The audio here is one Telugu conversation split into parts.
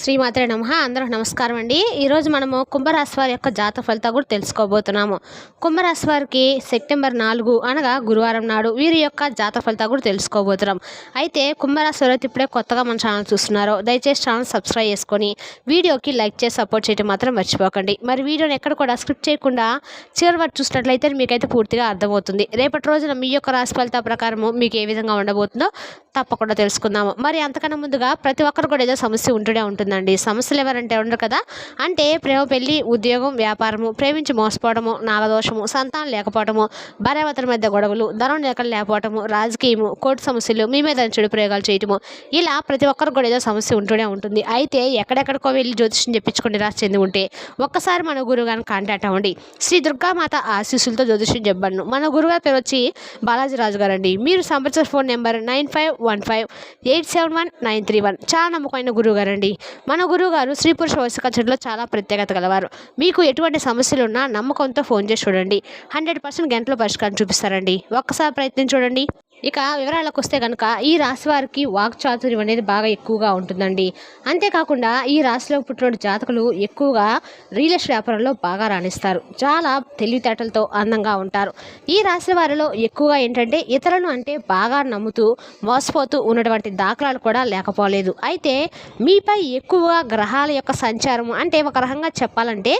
శ్రీమాత్రే నమ. అందరూ నమస్కారం అండి. ఈరోజు మనము కుంభరాశి వారి యొక్క జాతక ఫలితాలు కూడా తెలుసుకోబోతున్నాము. కుంభరాశి వారికి సెప్టెంబర్ నాలుగు అనగా గురువారం నాడు వీరి యొక్క జాతక ఫలితాలు కూడా తెలుసుకోబోతున్నాం. అయితే కుంభరాశి వారు ఇప్పుడే కొత్తగా మన ఛానల్ చూస్తున్నారో దయచేసి ఛానల్ సబ్స్క్రైబ్ చేసుకొని వీడియోకి లైక్ చేసి సపోర్ట్ చేయడం మాత్రం మర్చిపోకండి. మరి వీడియోని ఎక్కడ కూడా స్క్రిప్ట్ చేయకుండా చివరి వరకు చూసినట్లయితే మీకైతే పూర్తిగా అర్థమవుతుంది. రేపటి రోజున మీ యొక్క రాశి ఫలితాల ప్రకారము మీకు ఏ విధంగా ఉండబోతుందో తప్పకుండా తెలుసుకుందాము. మరి అంతకన్నా ముందుగా ప్రతి ఒక్కరు కూడా ఏదో సమస్య ఉంటూనే ఉంటుందండి. సమస్యలు ఎవరంటే ఉండరు కదా? అంటే ప్రేమ పెళ్ళి ఉద్యోగం వ్యాపారము ప్రేమించి మోసపోవడము నాగదోషము సంతానం లేకపోవడము భార్యాభర్తల మధ్య గొడవలు ధనం లేక లేకపోవడము రాజకీయము కోర్టు సమస్యలు మీ మీద చెడు ప్రయోగాలు చేయటము ఇలా ప్రతి ఒక్కరు కూడా ఏదో సమస్య ఉంటూనే ఉంటుంది. అయితే ఎక్కడెక్కడికో వెళ్ళి జ్యోతిష్యం చెప్పించుకుని రాసి చెంది ఉంటే ఒక్కసారి మన గురువు గారిని కాంటాక్ట్ అవ్వండి. శ్రీ దుర్గామాత ఆశీస్సులతో జ్యోతిష్యం చెప్పబడను. మన గురుగారి పేరు వచ్చి బాలాజీ రాజు గారు అండి మీరు సంప్రదించిన phone number nine five one five eight seven one nine three one. చాలా నమ్మకమైన గురువు గారండి మన గురువు గారు స్త్రీ పురుష వయసుకచ్చడిలో చాలా ప్రత్యేకత గలవారు. మీకు ఎటువంటి సమస్యలు ఉన్నా నమ్మకంతో ఫోన్ చేసి చూడండి. హండ్రెడ్ పర్సెంట్ గంటలో పరిష్కారం చూపిస్తారండి. ఒక్కసారి ప్రయత్నం చూడండి. ఇక వివరాలకు వస్తే కనుక ఈ రాశి వారికి వాక్చాతుర్యం అనేది బాగా ఎక్కువగా ఉంటుందండి. అంతేకాకుండా ఈ రాశిలో పుట్టిన జాతకులు ఎక్కువగా రియల్ ఎస్టేట్ వ్యాపారంలో బాగా రాణిస్తారు. చాలా తెలివితేటలతో అందంగా ఉంటారు. ఈ రాశి వారిలో ఎక్కువగా ఏంటంటే ఇతరులను అంటే బాగా నమ్ముతూ మోసపోతూ ఉన్నటువంటి దాఖలాలు కూడా లేకపోలేదు. అయితే మీపై ఎక్కువగా గ్రహాల యొక్క సంచారం అంటే ఒక రకంగా చెప్పాలంటే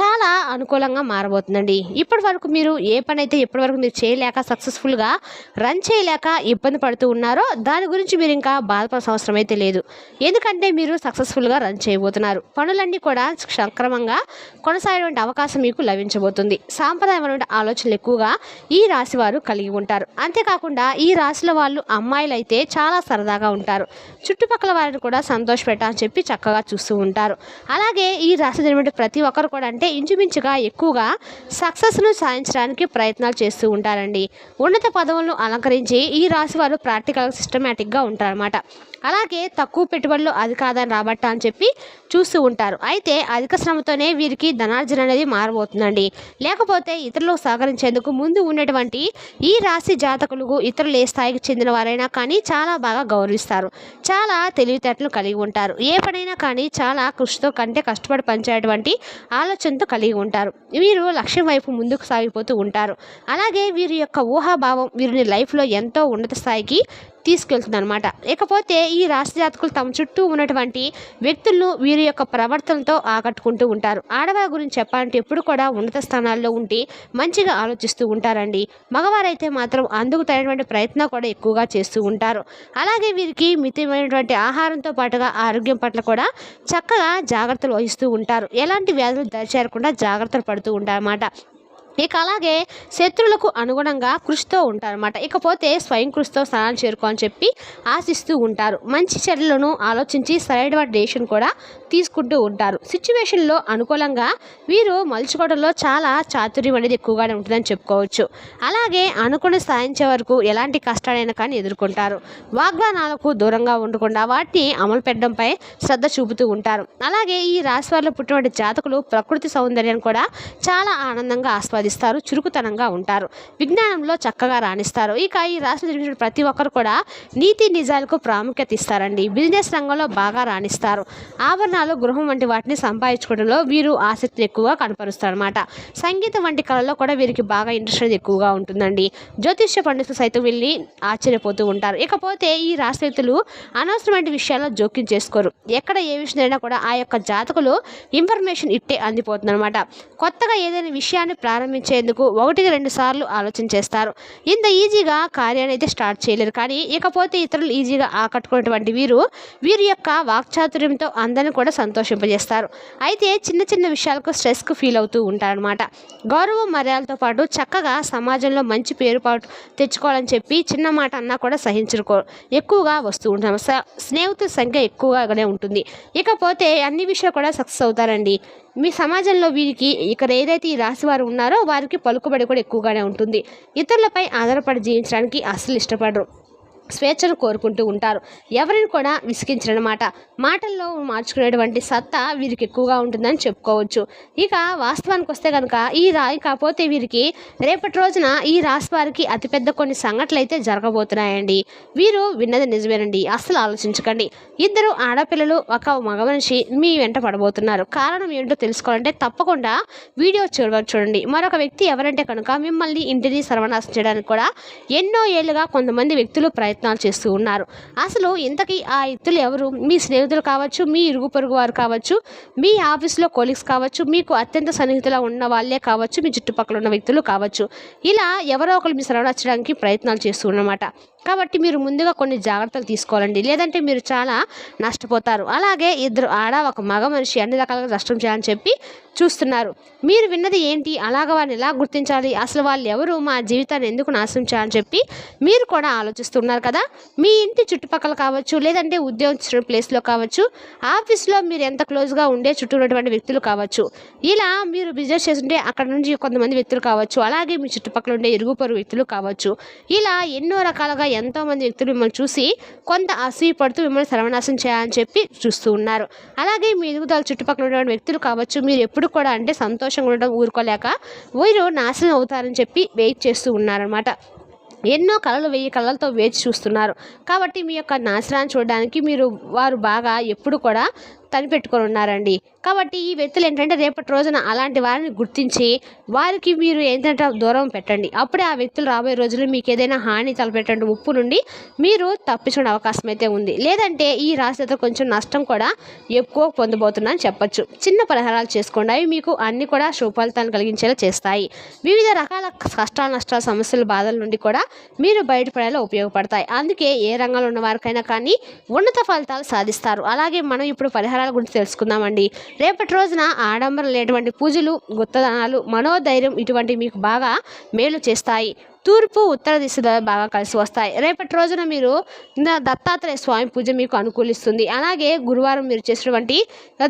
చాలా అనుకూలంగా మారబోతుందండి. ఇప్పటి వరకు మీరు ఏ పని అయితే ఇప్పటి వరకు మీరు చేయలేక సక్సెస్ఫుల్గా రన్ చేయలేక ఇబ్బంది పడుతూ ఉన్నారో దాని గురించి మీరు ఇంకా బాధపడాల్సిన అవసరం అయితే లేదు. ఎందుకంటే మీరు సక్సెస్ఫుల్గా రన్ చేయబోతున్నారు. పనులన్నీ కూడా సక్రమంగా కొనసాగేటువంటి అవకాశం మీకు లభించబోతుంది. సాంప్రదాయమైనటువంటి ఆలోచనలు ఎక్కువగా ఈ రాశి వారు కలిగి ఉంటారు. అంతేకాకుండా ఈ రాశిలో వాళ్ళు అమ్మాయిలు అయితే చాలా సరదాగా ఉంటారు. చుట్టుపక్కల వారిని కూడా సంతోషపెట్టాలని చెప్పి చక్కగా చూస్తూ ఉంటారు. అలాగే ఈ రాశి జరిగినటువంటి ప్రతి ఒక్కరు కూడా అంటే ఇంచుమించుగా ఎక్కువగా సక్సెస్ను సాధించడానికి ప్రయత్నాలు చేస్తూ ఉంటారండి. ఉన్నత పదవులను అలంకరించి ఈ రాశి వారు ప్రాక్టికల్ సిస్టమేటిక్గా ఉంటారన్నమాట. అలాగే తక్కువ పెట్టుబడులు అధిక కాదని రాబట్ట అని చెప్పి చూస్తూ ఉంటారు. అయితే అధిక శ్రమతోనే వీరికి ధనార్జన అనేది మారబోతుందండి. లేకపోతే ఇతరులకు సహకరించేందుకు ముందు ఉన్నటువంటి ఈ రాశి జాతకులకు ఇతరులు ఏ స్థాయికి చెందిన వారైనా కానీ చాలా బాగా గౌరవిస్తారు. చాలా తెలివితేటలు కలిగి ఉంటారు. ఏ పనైనా కానీ చాలా కృషితో కంటే కష్టపడి పనిచేయటువంటి ఆలోచనతో కలిగి ఉంటారు. వీరు లక్ష్యం వైపు ముందుకు సాగిపోతూ ఉంటారు. అలాగే వీరి యొక్క ఊహాభావం వీరిని లైఫ్లో ఎంతో ఉన్నత స్థాయికి తీసుకెళ్తుందనమాట ఇకపోతే ఈ రాశి జాతకులు తమ చుట్టూ ఉన్నటువంటి వ్యక్తులను వీరి యొక్క ప్రవర్తనతో ఆకట్టుకుంటూ ఉంటారు. ఆడవారి గురించి చెప్పాలంటే ఎప్పుడు కూడా ఉన్నత స్థానాల్లో ఉండి మంచిగా ఆలోచిస్తూ ఉంటారండి. మగవారైతే మాత్రం అందుకు తగినటువంటి ప్రయత్నం కూడా ఎక్కువగా చేస్తూ ఉంటారు. అలాగే వీరికి మితమైనటువంటి ఆహారంతో పాటుగా ఆరోగ్యం పట్ల కూడా చక్కగా జాగ్రత్తలు వహిస్తూ ఉంటారు. ఎలాంటి వ్యాధులు దరిచేరకుండా జాగ్రత్తలు పడుతూ ఉంటారన్నమాట. ఇక అలాగే శత్రువులకు అనుగుణంగా కృషితో ఉంటారన్నమాట. ఇకపోతే స్వయం కృషితో స్థానాలు చేరుకోని చెప్పి ఆశిస్తూ ఉంటారు. మంచి చర్యలను ఆలోచించి సరైన డేషన్ కూడా తీసుకుంటూ ఉంటారు. సిచ్యువేషన్లో అనుకూలంగా వీరు మలుచుకోవడంలో చాలా చాతుర్యం అనేది ఎక్కువగానే ఉంటుందని చెప్పుకోవచ్చు. అలాగే అనుకున్న సాధించే వరకు ఎలాంటి కష్టాలైనా కానీ ఎదుర్కొంటారు. వాగ్దానాలకు దూరంగా ఉండకుండా వాటిని అమలు పెట్టడంపై శ్రద్ధ చూపుతూ ఉంటారు. అలాగే ఈ రాశి వారిలో పుట్టినటువంటి జాతకులు ప్రకృతి సౌందర్యాన్ని కూడా చాలా ఆనందంగా ఆస్వాదిస్తారు. చురుకుతనంగా ఉంటారు. విజ్ఞానంలో చక్కగా రాణిస్తారు. ఇక ఈ రాష్ట్ర జన్మించిన ప్రతి ఒక్కరు కూడా నీతి నిజాలకు ప్రాముఖ్యత ఇస్తారండి. బిజినెస్ రంగంలో బాగా రాణిస్తారు. ఆభరణాలు గృహం వంటి వాటిని సంపాదించుకోవడంలో వీరు ఆసక్తి ఎక్కువగా కనపరుస్తారు అనమాట సంగీతం వంటి కళలో కూడా వీరికి బాగా ఇంట్రెస్ట్ ఎక్కువగా ఉంటుందండి. జ్యోతిష్య పండితులు సైతం వెళ్ళి ఆశ్చర్యపోతూ ఉంటారు. ఇకపోతే ఈ రాశి వ్యక్తులు అనవసరమైన విషయాల్లో జోక్యం చేసుకోరు. ఎక్కడ ఏ విషయమైనా కూడా ఆ యొక్క జాతకులు ఇన్ఫర్మేషన్ ఇట్టే అందిపోతుంది అనమాట కొత్తగా ఏదైనా విషయాన్ని ప్రారంభించేందుకు ఒకటికి రెండు సార్లు ఆలోచన చేస్తారు. ఇంత ఈజీగా కార్యాన్ని అయితే స్టార్ట్ చేయలేరు. కానీ ఇకపోతే ఇతరులు ఈజీగా ఆకట్టుకున్నటువంటి వీరు వీరి యొక్క వాక్చాతుర్యంతో అందరిని కూడా సంతోషింపజేస్తారు. అయితే చిన్న చిన్న విషయాలకు స్ట్రెస్కు ఫీల్ అవుతూ ఉంటారనమాట గౌరవం మర్యాదలతో పాటు చక్కగా సమాజంలో మంచి పేరు పాటు తెచ్చుకోవాలని చెప్పి చిన్న మాట అన్నా కూడా సహించుకో ఎక్కువగా వస్తూ ఉంటాం స- స్నేహితుల సంఖ్య ఎక్కువగానే ఉంటుంది. ఇకపోతే అన్ని విషయాలు కూడా సక్సెస్ అవుతారండి. మీ సమాజంలో వీరికి ఇక్కడ ఏదైతే ఈ రాశి వారు ఉన్నారో వారికి పలుకుబడి కూడా ఎక్కువగానే ఉంటుంది. ఇతరులపై ఆధారపడి జీవించడానికి అస్సలు ఇష్టపడరు. స్వేచ్ఛను కోరుకుంటూ ఉంటారు. ఎవరిని కూడా విసిగించరనమాట మాటల్లో మార్చుకునేటువంటి సత్తా వీరికి ఎక్కువగా ఉంటుందని చెప్పుకోవచ్చు. ఇక వాస్తవానికి వస్తే కనుక ఈ రాయి కాకపోతే వీరికి రేపటి రోజున ఈ రాశి వారికి అతిపెద్ద కొన్ని సంఘటనలు అయితే జరగబోతున్నాయండి. వీరు విన్నది నిజమేనండి. అస్సలు ఆలోచించకండి. ఇద్దరు ఆడపిల్లలు ఒక మగ మనిషి మీ వెంట పడబోతున్నారు. కారణం ఏంటో తెలుసుకోవాలంటే తప్పకుండా వీడియో చూడ చూడండి. మరొక వ్యక్తి ఎవరంటే కనుక మిమ్మల్ని ఇంటిని సర్వనాశం చేయడానికి కూడా ఎన్నో ఏళ్ళుగా కొంతమంది వ్యక్తులు ప్రయత్నం ప్రయత్నాలు చేస్తూ ఉన్నారు. అసలు ఇంతకీ ఆ వ్యక్తులు ఎవరు? మీ స్నేహితులు కావచ్చు మీ ఇరుగు పొరుగు వారు కావచ్చు మీ ఆఫీస్లో కొలీగ్స్ కావచ్చు మీకు అత్యంత సన్నిహితులా ఉన్న వాళ్ళే కావచ్చు మీ చుట్టుపక్కల ఉన్న వ్యక్తులు కావచ్చు. ఇలా ఎవరో ఒకరు మీ సరవడించడానికి ప్రయత్నాలు చేస్తూ ఉన్నమాట. కాబట్టి మీరు ముందుగా కొన్ని జాగ్రత్తలు తీసుకోవాలండి. లేదంటే మీరు చాలా నష్టపోతారు. అలాగే ఇద్దరు ఆడ ఒక మగ మనిషి అన్ని రకాలుగా నష్టం చేయాలని చెప్పి చూస్తున్నారు. మీరు విన్నది ఏంటి? అలాగ వారిని ఎలా గుర్తించాలి? అసలు వాళ్ళు ఎవరు? మా జీవితాన్ని ఎందుకు నాశనం చేయాలని చెప్పి మీరు కూడా ఆలోచిస్తున్నారు కదా? మీ ఇంటి చుట్టుపక్కల కావచ్చు లేదంటే ఉద్యోగం ప్లేస్లో కావచ్చు ఆఫీస్లో మీరు ఎంత క్లోజ్గా ఉండే చుట్టూ ఉన్నటువంటి వ్యక్తులు కావచ్చు. ఇలా మీరు బిజినెస్ చేస్తుంటే అక్కడ నుంచి కొంతమంది వ్యక్తులు కావచ్చు అలాగే మీ చుట్టుపక్కల ఉండే ఇరుగు పొరుగు వ్యక్తులు కావచ్చు. ఇలా ఎన్నో రకాలుగా ఎంతోమంది వ్యక్తులు మిమ్మల్ని చూసి కొంత అసూయపడుతూ మిమ్మల్ని సర్వనాశం చేయాలని చెప్పి చూస్తూ ఉన్నారు. అలాగే మీ ఎదుగుదల చుట్టుపక్కల ఉన్నటువంటి వ్యక్తులు కావచ్చు మీరు ఎప్పుడు కూడా అంటే సంతోషంగా ఉండడం ఊరుకోలేక వీరు నాశనం అవుతారని చెప్పి వెయిట్ చేస్తూ ఉన్నారనమాట ఎన్నో కళలు వెయ్యి కళలతో వేచి చూస్తున్నారు. కాబట్టి మీ యొక్క నాశనాన్ని చూడడానికి మీరు వారు బాగా ఎప్పుడు కూడా తనిపెట్టుకొని ఉన్నారండి. కాబట్టి ఈ వ్యక్తులు ఏంటంటే రేపటి రోజున అలాంటి వారిని గుర్తించి వారికి మీరు ఏంటంటే దూరం పెట్టండి. అప్పుడే ఆ వ్యక్తులు రాబోయే రోజుల్లో మీకు ఏదైనా హాని తలపెట్టండి ముప్పు నుండి మీరు తప్పించుకునే అవకాశం అయితే ఉంది. లేదంటే ఈ రాశితో కొంచెం నష్టం కూడా ఎక్కువ పొందబోతుందని చెప్పొచ్చు. చిన్న పరిహారాలు చేసుకోండి. అవి మీకు అన్ని కూడా శుభఫలితాన్ని కలిగించేలా చేస్తాయి. వివిధ రకాల కష్టాలు నష్టాల సమస్యల బాధల నుండి కూడా మీరు బయటపడేలా ఉపయోగపడతాయి. అందుకే ఏ రంగంలో ఉన్న వారికైనా కానీ ఉన్నత ఫలితాలు సాధిస్తారు. అలాగే మనం ఇప్పుడు పరిహారం పరిహారాల గురించి తెలుసుకుందామండి. రేపటి రోజున ఆడంబరం లేనటువంటి పూజలు గుత్తదనాలు మనోధైర్యం ఇటువంటి మీకు బాగా మేలు చేస్తాయి. తూర్పు ఉత్తర దిశలో బాగా కలిసి వస్తాయి. రేపటి రోజున మీరు దత్తాత్రేయ స్వామి పూజ మీకు అనుకూలిస్తుంది. అలాగే గురువారం మీరు చేసినటువంటి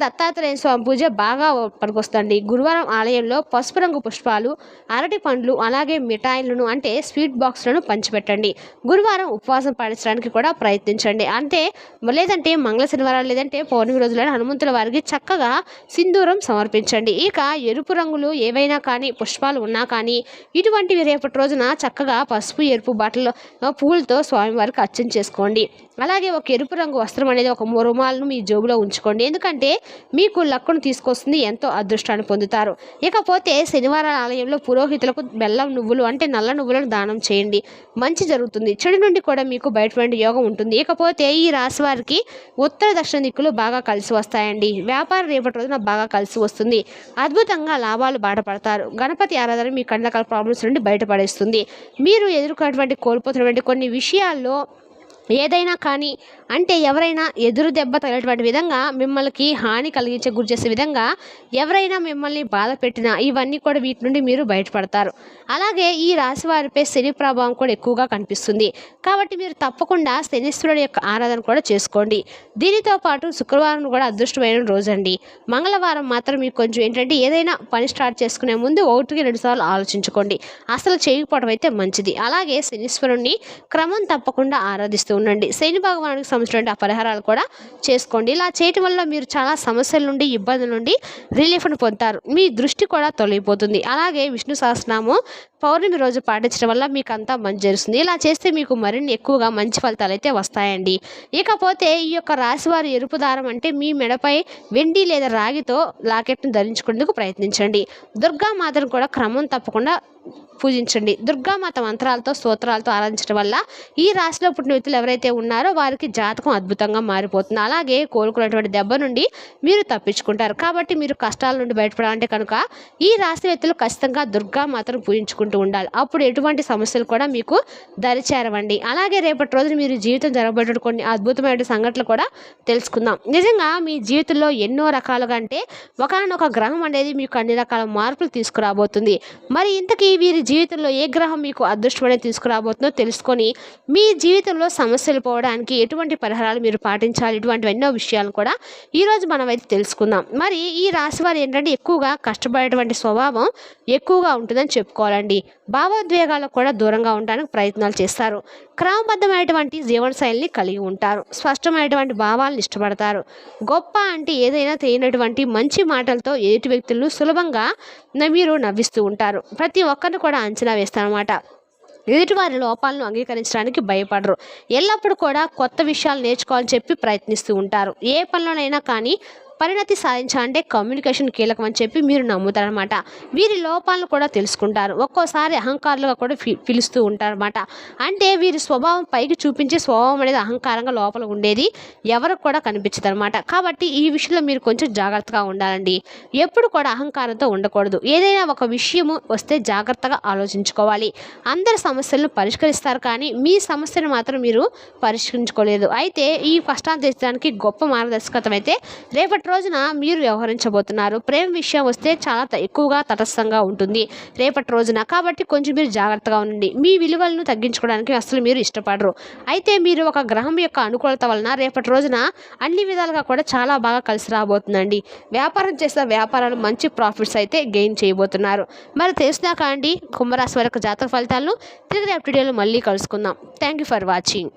దత్తాత్రేయ స్వామి పూజ బాగా పనికొస్తుంది గురువారం ఆలయంలో పసుపు రంగు పుష్పాలు అరటి పండ్లు అలాగే మిఠాయిలను అంటే స్వీట్ బాక్స్లను పంచిపెట్టండి. గురువారం ఉపవాసం పాటించడానికి కూడా ప్రయత్నించండి. అంటే లేదంటే మంగళ శనివారాలు లేదంటే పౌర్ణమి రోజులను హనుమంతుల వారికి చక్కగా సింధూరం సమర్పించండి. ఇక ఎరుపు రంగులు ఏవైనా కానీ పుష్పాలు ఉన్నా కానీ ఇటువంటివి రేపటి రోజున చక్కగా పసుపు ఎరుపు బట్టలు పూలతో స్వామివారికి అర్చన చేసుకోండి. అలాగే ఒక ఎరుపు రంగు వస్త్రం అనేది ఒక రుమాలను మీ జోబులో ఉంచుకోండి. ఎందుకంటే మీకు లక్కును తీసుకొస్తుంది ఎంతో అదృష్టాన్ని పొందుతారు. ఇకపోతే శనివారం ఆలయంలో పురోహితులకు బెల్లం నువ్వులు అంటే నల్ల నువ్వులను దానం చేయండి. మంచి జరుగుతుంది. చెడు నుండి కూడా మీకు బయటపడే యోగం ఉంటుంది. ఇకపోతే ఈ రాశి వారికి ఉత్తర దక్షిణ దిక్కులు బాగా కలిసి వస్తాయండి. వ్యాపారం రేపటి రోజున బాగా కలిసి వస్తుంది. అద్భుతంగా లాభాలు బాటపడతారు. గణపతి ఆరాధన మీ కండకాల ప్రాబ్లమ్స్ నుండి బయటపడేస్తుంది. మీరు ఎదుర్కొన్నటువంటి కోల్పోతున్నటువంటి కొన్ని విషయాల్లో ఏదైనా కానీ అంటే ఎవరైనా ఎదురు దెబ్బ తగినటువంటి విధంగా మిమ్మల్ని హాని కలిగించే గురి చేసే విధంగా ఎవరైనా మిమ్మల్ని బాధ పెట్టినా ఇవన్నీ కూడా వీటి నుండి మీరు బయటపడతారు. అలాగే ఈ రాశి వారిపై శని ప్రభావం కూడా ఎక్కువగా కనిపిస్తుంది. కాబట్టి మీరు తప్పకుండా శనిశ్వరుడు యొక్క ఆరాధన కూడా చేసుకోండి. దీనితో పాటు శుక్రవారం కూడా అదృష్టమైన రోజండి మంగళవారం మాత్రం మీకు కొంచెం ఏంటంటే ఏదైనా పని స్టార్ట్ చేసుకునే ముందు ఒకటికి రెండు సార్లు ఆలోచించుకోండి. అసలు చేయకపోవడం అయితే మంచిది. అలాగే శనీశ్వరుణ్ణి క్రమం తప్పకుండా ఆరాధిస్తూ ఉండండి. శని భగవానుడికి సంబంధించిన ఆ పరిహారాలు కూడా చేసుకోండి. ఇలా చేయటం వల్ల మీరు చాలా సమస్యల నుండి ఇబ్బందుల నుండి రిలీఫ్ను పొందుతారు. మీ దృష్టి కూడా తొలగిపోతుంది. అలాగే విష్ణు సహస్రనామం పౌర్ణమి రోజు పాటించడం వల్ల మీకు అంతా మంచి జరుగుతుంది. ఇలా చేస్తే మీకు మరిన్ని ఎక్కువగా మంచి ఫలితాలు అయితే వస్తాయండి. ఇకపోతే ఈ యొక్క రాశివారి ఎరుపు దారం అంటే మీ మెడపై వెండి లేదా రాగితో లాకెట్ను ధరించుకునేందుకు ప్రయత్నించండి. దుర్గామాతను కూడా క్రమం తప్పకుండా పూజించండి. దుర్గామాత మంత్రాలతో స్తోత్రాలతో ఆరాధించడం వల్ల ఈ రాశిలో పుట్టిన వ్యక్తులు ఎవరైతే ఉన్నారో వారికి జాతకం అద్భుతంగా మారిపోతుంది. అలాగే కోలుకున్నటువంటి దెబ్బ నుండి మీరు తప్పించుకుంటారు. కాబట్టి మీరు కష్టాల నుండి బయటపడాలంటే కనుక ఈ రాశి వ్యక్తులు ఖచ్చితంగా దుర్గామాతను పూజించుకుంటూ ఉండాలి. అప్పుడు ఎటువంటి సమస్యలు కూడా మీకు దరిచేరవండి. అలాగే రేపటి రోజున మీరు జీవితం జరగబోయే కొన్ని అద్భుతమైన సంఘటనలు కూడా తెలుసుకుందాం. నిజంగా మీ జీవితంలో ఎన్నో రకాలుగా అంటే ఒకనొక గ్రహం అనేది మీకు అన్ని రకాల మార్పులు తీసుకురాబోతుంది. మరి ఇంతకీ వీరి జీవితంలో ఏ గ్రహం మీకు అదృష్టమని తీసుకురాబోతుందో తెలుసుకొని మీ జీవితంలో సమస్యలు పోవడానికి ఎటువంటి పరిహారాలు మీరు పాటించాలి? ఇటువంటి ఎన్నో విషయాలు కూడా ఈరోజు మనమైతే తెలుసుకుందాం. మరి ఈ రాశి వారు ఏంటంటే ఎక్కువగా కష్టపడేటువంటి స్వభావం ఎక్కువగా ఉంటుందని చెప్పుకోవాలండి. భావోద్వేగాలకు కూడా దూరంగా ఉండడానికి ప్రయత్నాలు చేస్తారు. క్రమబద్ధమైనటువంటి జీవనశైలిని కలిగి ఉంటారు. స్పష్టమైనటువంటి భావాలను ఇష్టపడతారు. గొప్ప అంటే ఏదైనా తెలియనటువంటి మంచి మాటలతో ఎదుటి వ్యక్తులను సులభంగా మీరు నవ్విస్తూ ఉంటారు. ప్రతి ఒక్క ఒక్కరిని కూడా అంచనా వేస్తారన్నమాట. ఎదుటివారి లోపాలను అంగీకరించడానికి భయపడరు. ఎల్లప్పుడూ కూడా కొత్త విషయాలు నేర్చుకోవాలని చెప్పి ప్రయత్నిస్తూ ఉంటారు. ఏ పనిలోనైనా కానీ పరిణతి సాధించాలంటే కమ్యూనికేషన్ కీలకం అని చెప్పి మీరు నమ్ముతారనమాట వీరి లోపాలను కూడా తెలుసుకుంటారు. ఒక్కోసారి అహంకారులుగా కూడా పి పిలుస్తూ ఉంటారనమాట అంటే వీరి స్వభావం పైకి చూపించే స్వభావం అనేది అహంకారంగా లోపల ఉండేది ఎవరికి కూడా కనిపించదు అనమాట కాబట్టి ఈ విషయంలో మీరు కొంచెం జాగ్రత్తగా ఉండాలండి. ఎప్పుడు కూడా అహంకారంతో ఉండకూడదు. ఏదైనా ఒక విషయము వస్తే జాగ్రత్తగా ఆలోచించుకోవాలి. అందరి సమస్యలను పరిష్కరిస్తారు కానీ మీ సమస్యను మాత్రం మీరు పరిష్కరించుకోలేదు. అయితే ఈ కష్టాన్ని తీర్చడానికి గొప్ప మార్గదర్శకత్వం అయితే రేపటి రోజున మీరు వ్యవహరించబోతున్నారు. ప్రేమ విషయం వస్తే చాలా త- ఎక్కువగా తటస్థంగా ఉంటుంది. రేపటి రోజున కాబట్టి కొంచెం మీరు జాగ్రత్తగా ఉండండి. మీ విలువలను తగ్గించుకోవడానికి అసలు మీరు ఇష్టపడరు. అయితే మీరు ఒక గ్రహం యొక్క అనుకూలత వలన రేపటి రోజున అన్ని విధాలుగా కూడా చాలా బాగా కలిసి రాబోతుందండి. వ్యాపారం చేసిన వ్యాపారాలు మంచి ప్రాఫిట్స్ అయితే గెయిన్ చేయబోతున్నారు. మరి తెలిసినాక అండి కుంభరాశి వరకు జాతక ఫలితాలను తిరిగి రేపటి వీడియోలో మళ్ళీ కలుసుకుందాం. Thank you for watching.